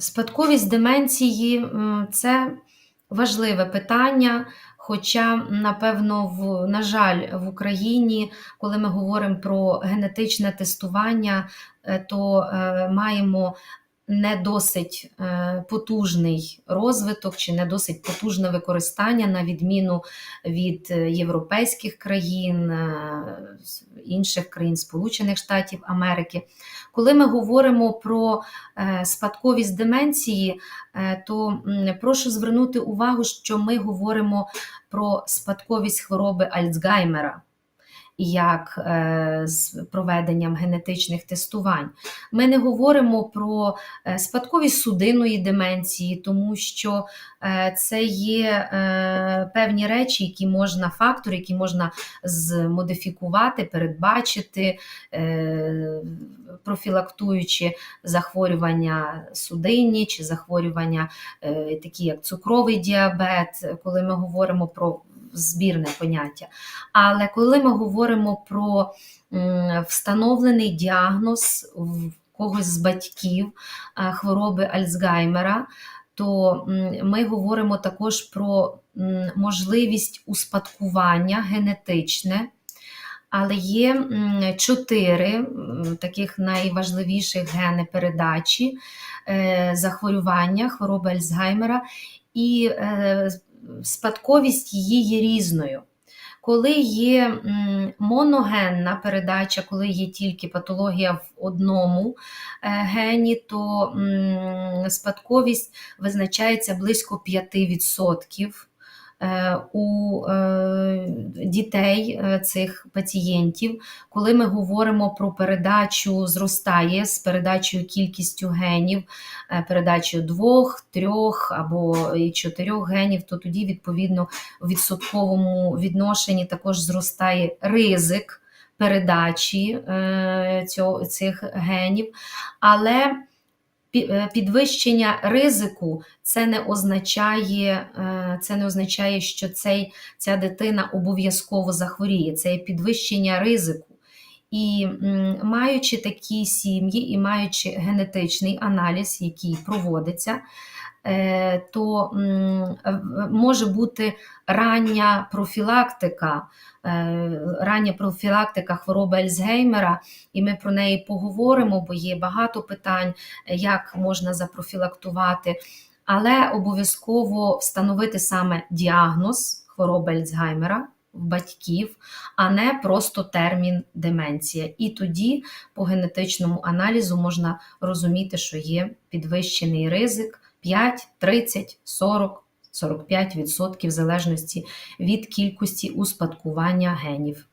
Спадковість деменції це важливе питання. Хоча, напевно, в, на жаль, в Україні, коли ми говоримо про генетичне тестування, е, то е, маємо не досить е, потужний розвиток чи не досить потужне використання, на відміну від європейських країн, інших країн Сполучених Штатів Америки. Коли ми говоримо про е, спадковість деменції, е, то прошу звернути увагу, що ми говоримо про спадковість хвороби Альцгаймера. Як е, з проведенням генетичних тестувань. Ми не говоримо про е, спадковість судинної деменції, тому що е, це є певні речі, які можна, фактори, які можна змодифікувати, передбачити, профілактуючи захворювання судинні чи захворювання, такі як цукровий діабет, коли ми говоримо про збірне поняття. Але коли ми говоримо про встановлений діагноз в когось з батьків е, хвороби Альцгаймера, то ми говоримо також про можливість успадкування генетичне. Але є чотири таких найважливіших гени передачі е, захворювання хвороби Альцгаймера, і е, спадковість її є різною. Коли є моногенна передача, коли є тільки патологія в одному е, гені, то спадковість визначається близько 5% е, у е, дітей е, цих пацієнтів. Коли ми говоримо про передачу, зростає з передачею кількістю генів, е, передачею двох, трьох або і чотирьох генів, то тоді, відповідно, у відсотковому відношенні також зростає ризик передачі е, цього, цих генів. Але е, підвищення ризику це не означає, е, це не означає, що цей, ця дитина обов'язково захворіє. Це є підвищення ризику. І маючи такі сім'ї і маючи генетичний аналіз, який проводиться, е, то може бути рання профілактика, е, рання профілактика хвороби Альцгеймера, і ми про неї поговоримо, бо є багато питань, як можна запрофілактувати, але обов'язково встановити саме діагноз хвороби Альцгеймера в батьків, а не просто термін деменція. І тоді по генетичному аналізу можна розуміти, що є підвищений ризик 5, 30, 40, 45% в залежності від кількості успадкування генів.